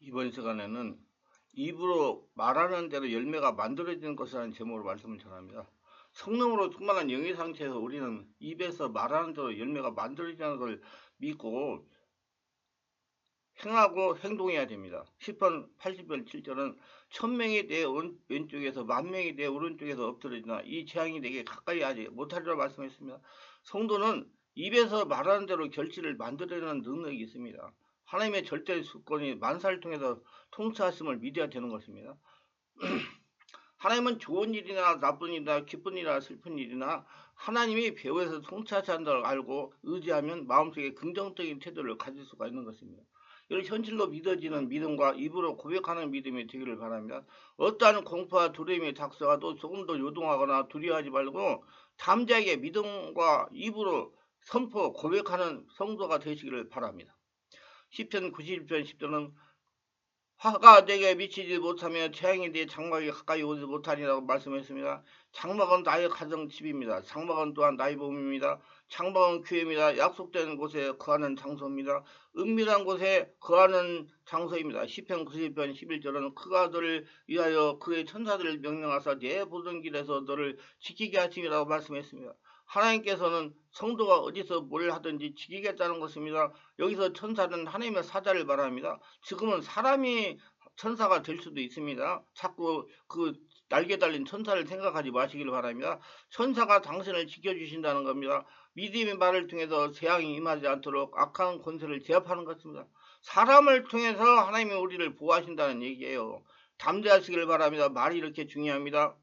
이번 시간에는 입으로 말하는 대로 열매가 만들어지는 것이라는 제목으로 말씀을 전합니다. 성령으로 충만한 영의 상태에서 우리는 입에서 말하는 대로 열매가 만들어지는 걸 믿고 행하고 행동해야 됩니다. 10편 80편 7절은 천명이 내 왼쪽에서 만명이 내 오른쪽에서 엎드려지나 이 재앙이 내게 가까이 하지 못하리라 말씀했습니다. 성도는 입에서 말하는 대로 결실을 만들어내는 능력이 있습니다. 하나님의 절대 수권이 만사를 통해서 통치하심을 믿어야 되는 것입니다. 하나님은 좋은 일이나 나쁜 일이나 기쁜 일이나 슬픈 일이나 하나님이 배후에서 통치하신다는 걸 알고 의지하면 마음속에 긍정적인 태도를 가질 수가 있는 것입니다. 이를 현실로 믿어지는 믿음과 입으로 고백하는 믿음이 되기를 바랍니다. 어떠한 공포와 두려움이 닥쳐와도 조금 더 요동하거나 두려워하지 말고 담대하게 믿음과 입으로 선포, 고백하는 성도가 되시기를 바랍니다. 10편 91편 10절은 화가 내게 미치지 못하며 태양이 내 장막에 가까이 오지 못하니라고 말씀했습니다. 장막은 나의 가정집입니다. 장막은 또한 나의 몸입니다. 장막은 교회입니다. 약속된 곳에 거하는 장소입니다. 은밀한 곳에 거하는 장소입니다. 10편 90편 11절은 그가 너를 위하여 그의 천사들을 명령하사 내 보던 길에서 너를 지키게 하심이라고 말씀했습니다. 하나님께서는 성도가 어디서 뭘 하든지 지키겠다는 것입니다. 여기서 천사는 하나님의 사자를 말합니다. 지금은 사람이 천사가 될 수도 있습니다. 자꾸 그 날개 달린 천사를 생각하지 마시길 바랍니다. 천사가 당신을 지켜주신다는 겁니다. 믿음의 말을 통해서 재앙이 임하지 않도록 악한 권세를 제압하는 것입니다. 사람을 통해서 하나님이 우리를 보호하신다는 얘기예요. 담대하시길 바랍니다. 말이 이렇게 중요합니다.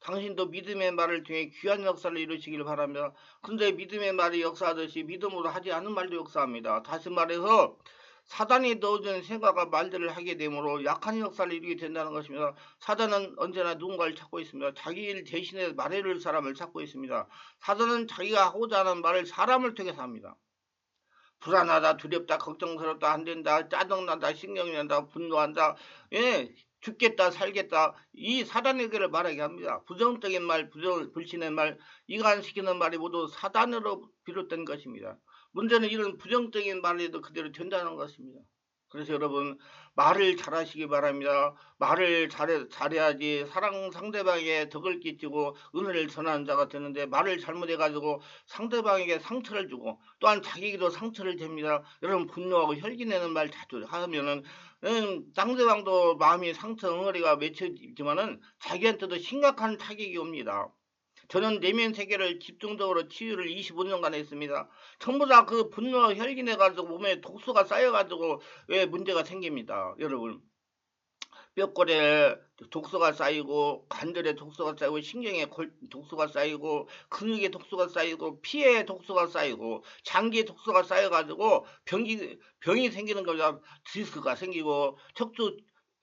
당신도 믿음의 말을 통해 귀한 역사를 이루시길 바랍니다. 근데 믿음의 말이 역사하듯이 믿음으로 하지 않은 말도 역사합니다. 다시 말해서 사단이 넣어준 생각과 말들을 하게 되므로 약한 역사를 이루게 된다는 것입니다. 사단은 언제나 누군가를 찾고 있습니다. 자기 일 대신에 말해줄 사람을 찾고 있습니다. 사단은 자기가 하고자 하는 말을 사람을 통해서 합니다. 불안하다, 두렵다, 걱정스럽다, 안 된다, 짜증난다, 신경이 난다, 분노한다. 예, 죽겠다 살겠다 이 사단에게를 말하게 합니다. 부정적인 말, 부정, 불신의 말, 이간시키는 말이 모두 사단으로 비롯된 것입니다. 문제는 이런 부정적인 말에도 그대로 된다는 것입니다. 그래서 여러분 말을 잘하시기 바랍니다. 말을 잘해, 잘해야지 사랑 상대방에게 덕을 끼치고 은혜를 전하는 자가 되는데 말을 잘못해가지고 상대방에게 상처를 주고 또한 자기에게도 상처를 줍니다. 여러분 분노하고 혈기내는 말 자주 하면은 음, 상대방도 마음이 상처 응어리가 맺혀지지만은 자기한테도 심각한 타격이 옵니다. 저는 내면 세계를 집중적으로 치유를 25년간 했습니다. 전부 다 그 분노가 혈기내 가지고 몸에 독소가 쌓여 가지고 왜 문제가 생깁니다. 여러분. 뼈골에 독소가 쌓이고 관절에 독소가 쌓이고 신경에 독소가 쌓이고 근육에 독소가 쌓이고 피에 독소가 쌓이고 장기에 독소가 쌓여가지고 병이 병이 생기는 거죠. 디스크가 생기고 척추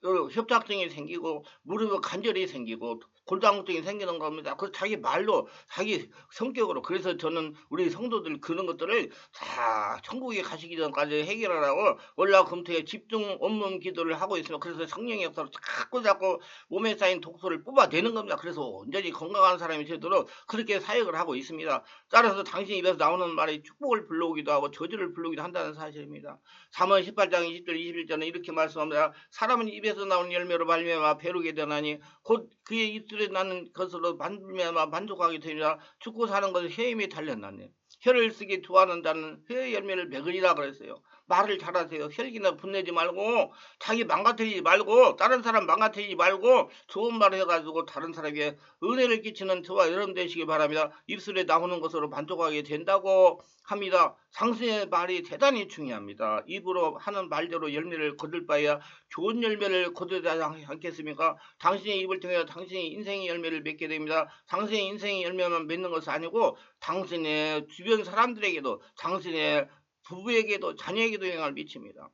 어, 협착증이 생기고 무릎에 관절이 생기고 골다공증이 생기는 겁니다. 그 자기 말로 자기 성격으로 그래서 저는 우리 성도들 그런 것들을 다 천국에 가시기 전까지 해결하라고 월라 금토에 집중 업무 기도를 하고 있습니다. 그래서 성령의 역사로 자꾸 자꾸 몸에 쌓인 독소를 뽑아내는 겁니다. 그래서 온전히 건강한 사람이 되도록 그렇게 사역을 하고 있습니다. 따라서 당신 입에서 나오는 말이 축복을 불러오기도 하고 저주를 불러오기도 한다는 사실입니다. 3월 18장 20절 21절은 이렇게 말씀합니다. 사람은 입에서 나오는 열매로 발매마 배루게 되나니 곧 그의 입술 입술에 나는 것으로 만들면 만족하게 되리라 죽고 사는 것은 혀임이 달렸나니 혀를 쓰기 좋아하는 자는 혀의 열매를 먹으리라 그랬어요. 말을 잘하세요. 혈기나 분내지 말고 자기 망가뜨리지 말고 다른 사람 망가뜨리지 말고 좋은 말을 해가지고 다른 사람에게 은혜를 끼치는 저와 여러분 되시기 바랍니다. 입술에 나오는 것으로 만족하게 된다고 합니다. 상승의 말이 대단히 중요합니다. 입으로 하는 말대로 열매를 거둘 바에야 좋은 열매를 거두지 않겠습니까? 당신의 입을 통해 당신의 인생의 열매를 맺게 됩니다. 당신의 인생의 열매만 맺는 것이 아니고 당신의 주변 사람들에게도 당신의 부부에게도 자녀에게도 영향을 미칩니다.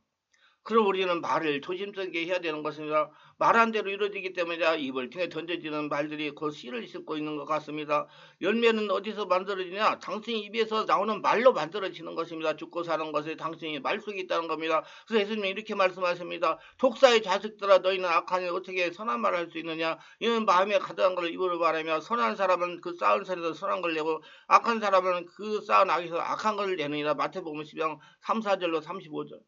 그럼 우리는 말을 조심스럽게 해야 되는 것입니다. 말한 대로 이루어지기 때문에 입을 통해 던져지는 말들이 그 씨를 싣고 있는 것 같습니다. 열매는 어디서 만들어지냐? 당신이 입에서 나오는 말로 만들어지는 것입니다. 죽고 사는 것에 당신이 말 속에 있다는 겁니다. 그래서 예수님이 이렇게 말씀하십니다. 독사의 자식들아 너희는 악하니 어떻게 선한 말을 할 수 있느냐? 이는 마음에 가득한 것을 입으로 말하며 선한 사람은 그 쌓은 산에서 선한 걸 내고 악한 사람은 그 쌓은 악에서 악한 것을 내느니라. 마태복음 10장 3, 4절로 35절.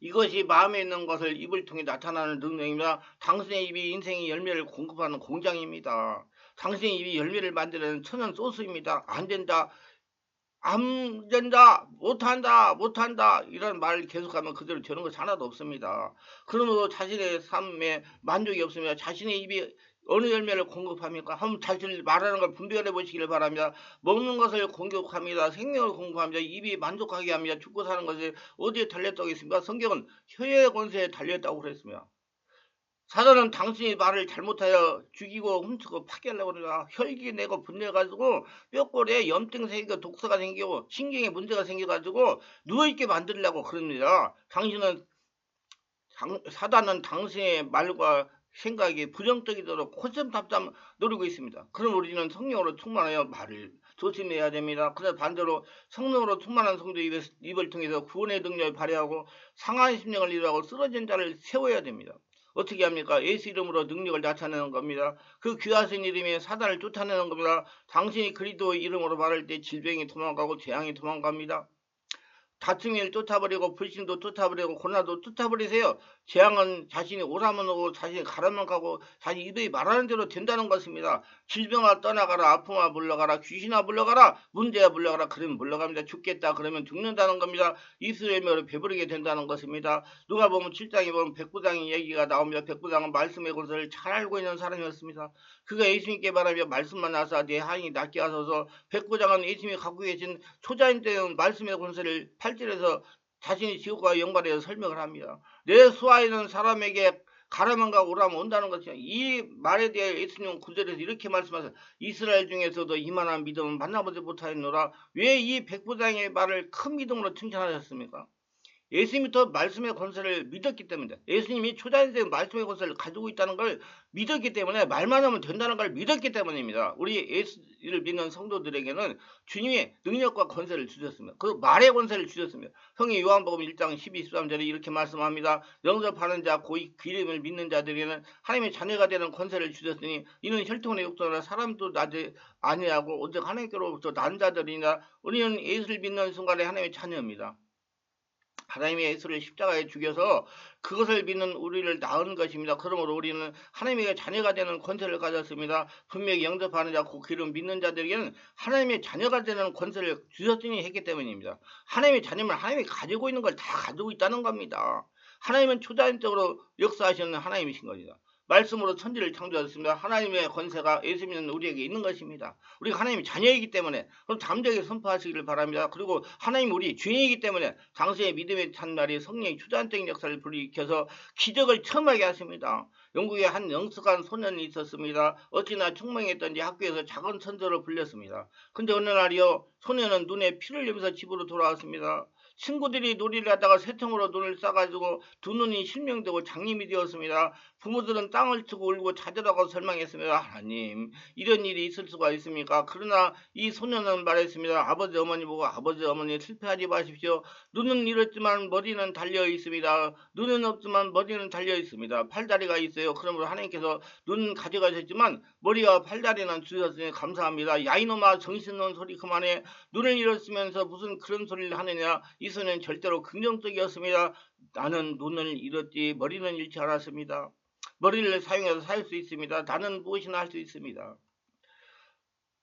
이것이 마음에 있는 것을 입을 통해 나타나는 능력입니다. 당신의 입이 인생의 열매를 공급하는 공장입니다. 당신의 입이 열매를 만드는 천연 소스입니다. 안 된다. 안 된다, 못한다, 못한다, 이런 말을 계속하면 그대로 되는 것이 하나도 없습니다. 그러므로 자신의 삶에 만족이 없습니다. 자신의 입이 어느 열매를 공급합니까? 한번 자신을 말하는 걸 분별해 보시기를 바랍니다. 먹는 것을 공격합니다. 생명을 공급합니다. 입이 만족하게 합니다. 죽고 사는 것이 어디에 달렸다고 했습니까? 성경은 혀의 권세에 달렸다고 그랬습니다. 사단은 당신이 말을 잘못하여 죽이고 훔치고 파괴하려고 그러니까 혈기 내고 분내가지고 뼈골에 염증 생기고 독소가 생기고 신경에 문제가 생겨가지고 누워있게 만들려고 그럽니다. 당신은 사단은 당신의 말과 생각이 부정적이도록 코sem답답 노리고 있습니다. 그럼 우리는 성령으로 충만하여 말을 조심해야 됩니다. 그래서 반대로 성령으로 충만한 성도 입을, 입을 통해서 구원의 능력을 발휘하고 상한 심령을 이루하고 쓰러진 자를 세워야 됩니다. 어떻게 합니까? 예수 이름으로 능력을 나타내는 겁니다. 그 귀하신 이름이 사단을 쫓아내는 겁니다. 당신이 그리스도 이름으로 말할 때 질병이 도망가고 재앙이 도망갑니다. 다툼을 쫓아버리고 불신도 쫓아버리고 고난도 쫓아버리세요. 재앙은 자신이 오라면 오고 자신이 가라면 가고 자신이 입에 말하는 대로 된다는 것입니다. 질병아 떠나가라 아픔아 물러가라 귀신아 물러가라 문제야 물러가라 그러면 물러갑니다. 죽겠다 그러면 죽는다는 겁니다. 이스라엘로 배부르게 된다는 것입니다. 누가 보면 7장에 보면 백부장의 얘기가 나옵니다. 백부장은 말씀의 것을 잘 알고 있는 사람이었습니다. 그가 예수님께 말하며 말씀만 내 하인이 낫게 하소서 백부장은 예수님이 갖고 계신 초자인 때는 말씀의 권세를 팔절에서 자신이 지옥과 영광에서 설명을 합니다. 내 수하에는 사람에게 가라만 가고 오라면 온다는 것이야. 이 말에 대해 예수님은 구절에서 이렇게 말씀하세요. 이스라엘 중에서도 이만한 믿음을 만나보지 못하였노라. 왜 이 백부장의 말을 큰 믿음으로 칭찬하셨습니까? 예수님이 더 말씀의 권세를 믿었기 때문에 예수님이 초자인생 말씀의 권세를 가지고 있다는 걸 믿었기 때문에 말만 하면 된다는 걸 믿었기 때문입니다. 우리 예수를 믿는 성도들에게는 주님의 능력과 권세를 주셨습니다. 그 말의 권세를 주셨습니다. 성의 요한복음 1장 12, 13절에 이렇게 말씀합니다. 영접하는 자, 고이 기름을 믿는 자들에게는 하나님의 자녀가 되는 권세를 주셨으니 이는 혈통의 욕도나 사람도 나지 아니하고 오직 하나님께로부터 난 자들이나 우리는 예수를 믿는 순간에 하나님의 자녀입니다. 하나님의 예수를 십자가에 죽여서 그것을 믿는 우리를 낳은 것입니다. 그러므로 우리는 하나님의 자녀가 되는 권세를 가졌습니다. 분명히 영접하는 자, 그 기름 믿는 자들에게는 하나님의 자녀가 되는 권세를 주셨으니 했기 때문입니다. 하나님의 자녀면 하나님이 가지고 있는 걸 다 가지고 있다는 겁니다. 하나님은 초자연적으로 역사하시는 하나님이신 겁니다. 말씀으로 천지를 창조하셨습니다. 하나님의 권세가 예수 믿는 우리에게 있는 것입니다. 우리가 하나님의 자녀이기 때문에 그럼 담대하게 선포하시기를 바랍니다. 그리고 하나님 우리 주인이기 때문에 당신의 믿음의 찬날이 성령의 주단적인 역사를 불이켜서 기적을 처음하게 하십니다. 영국에 한 영숙한 소년이 있었습니다. 어찌나 총명했던지 학교에서 작은 천재로 불렸습니다. 근데 어느 날이요 소년은 눈에 피를 흘리면서 집으로 돌아왔습니다. 친구들이 놀이를 하다가 새통으로 눈을 싸가지고 두 눈이 실명되고 장님이 되었습니다. 부모들은 땅을 치고 울고 자절하고 설명했습니다. 하나님 이런 일이 있을 수가 있습니까? 그러나 이 소년은 말했습니다. 아버지 어머니 보고 아버지 어머니 실패하지 마십시오. 눈은 잃었지만 머리는 달려 있습니다. 눈은 없지만 머리는 달려 있습니다. 팔다리가 있어요. 그러므로 하나님께서 눈 가져가셨지만 머리와 팔다리는 주셨으니 감사합니다. 야이놈아 정신없는 소리 그만해. 눈을 잃었으면서 무슨 그런 소리를 하느냐. 이소는 절대로 긍정적이었습니다. 나는 눈을 잃었지 머리는 잃지 않았습니다. 머리를 사용해서 살 수 있습니다. 나는 무엇이나 할 수 있습니다.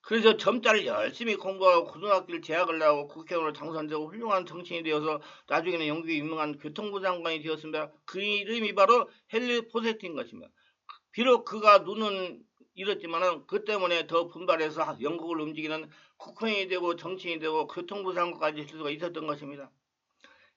그래서 점자를 열심히 공부하고 고등학교를 재학을 하고 국회의원으로 당선되고 훌륭한 정치인이 되어서 나중에는 영국의 유명한 교통부 장관이 되었습니다. 그 이름이 바로 헨리 포세트인 것입니다. 비록 그가 눈은 잃었지만은 그 때문에 더 분발해서 영국을 움직이는 국회의원이 되고 정치인이 되고 교통부 장관까지 할 수가 있었던 것입니다.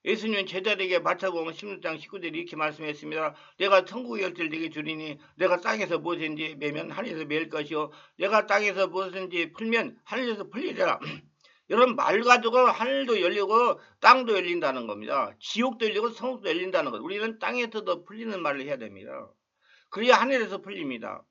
예수님은 제자들에게 마차복음 16장 19절에 이렇게 말씀했습니다. 내가 천국의 열쇠를 내게 주리니 내가 땅에서 무엇인지 매면 하늘에서 매일 것이요 내가 땅에서 무엇인지 풀면 하늘에서 풀리리라. 여러분 말 가지고 하늘도 열리고 땅도 열린다는 겁니다. 지옥도 열리고 성도 열린다는 것. 우리는 땅에서도 풀리는 말을 해야 됩니다. 그래야 하늘에서 풀립니다.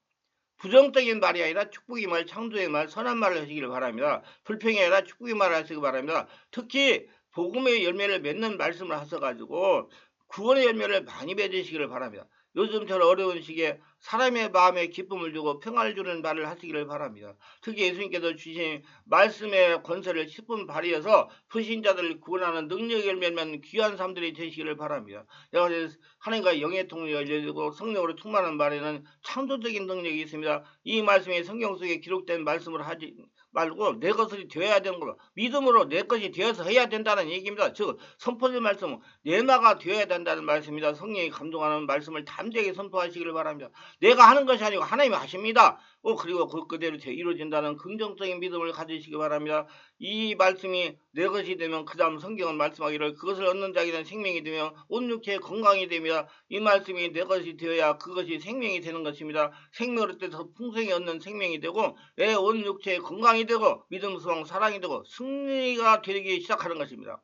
부정적인 말이 아니라 축복의 말, 창조의 말, 선한 말을 하시기를 바랍니다. 불평이 아니라 축복의 말을 하시기 바랍니다. 특히 복음의 열매를 맺는 말씀을 하셔가지고 구원의 열매를 많이 맺으시기를 바랍니다. 요즘처럼 어려운 시기에 사람의 마음에 기쁨을 주고 평화를 주는 말을 하시기를 바랍니다. 특히 예수님께서 주신 말씀의 권세를 10분 발휘해서 불신자들을 구원하는 능력을 맺는 귀한 삶들이 되시기를 바랍니다. 가지 하나님과 영의 통로가 열리고 성령으로 충만한 말에는 창조적인 능력이 있습니다. 이 말씀이 성경 속에 기록된 말씀을 하지 말고 내 것이 되어야 되는 거 믿음으로 내 것이 되어서 해야 된다는 얘기입니다. 즉 선포된 말씀은 내마가 되어야 된다는 말씀입니다. 성령이 감동하는 말씀을 담대하게 선포하시기를 바랍니다. 내가 하는 것이 아니고 하나님이 하십니다. 어, 그리고 그 그대로 이루어진다는 긍정적인 믿음을 가지시기 바랍니다. 이 말씀이 내 것이 되면 그 다음 성경은 말씀하기를 그것을 얻는 자에게는 생명이 되며 온 육체의 건강이 됩니다. 이 말씀이 내 것이 되어야 그것이 생명이 되는 것입니다. 생명을 뜻해서 풍성히 얻는 생명이 되고 내 온 육체의 건강이 되고 믿음, 소망, 사랑이 되고 승리가 되기 시작하는 것입니다.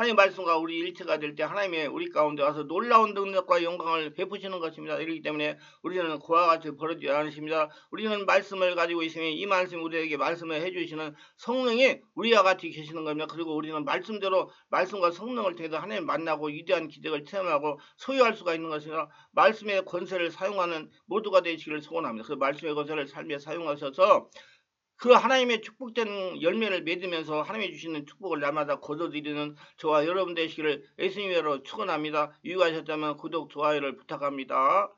하나님 말씀과 우리 일체가 될 때 하나님의 우리 가운데 와서 놀라운 능력과 영광을 베푸시는 것입니다. 이렇기 때문에 우리는 그와 같이 벌어지지 않으십니다. 우리는 말씀을 가지고 있으니 이 말씀이 우리에게 말씀을 해주시는 성령이 우리와 같이 계시는 겁니다. 그리고 우리는 말씀대로 말씀과 성령을 통해서 하나님 만나고 위대한 기적을 체험하고 소유할 수가 있는 것입니다. 말씀의 권세를 사용하는 모두가 되시기를 소원합니다. 그 말씀의 권세를 삶에 사용하셔서 그 하나님의 축복된 열매를 맺으면서 하나님이 주시는 축복을 날마다 거둬들이는 저와 여러분 되시기를 예수님으로 축원합니다. 유익하셨다면 구독, 좋아요를 부탁합니다.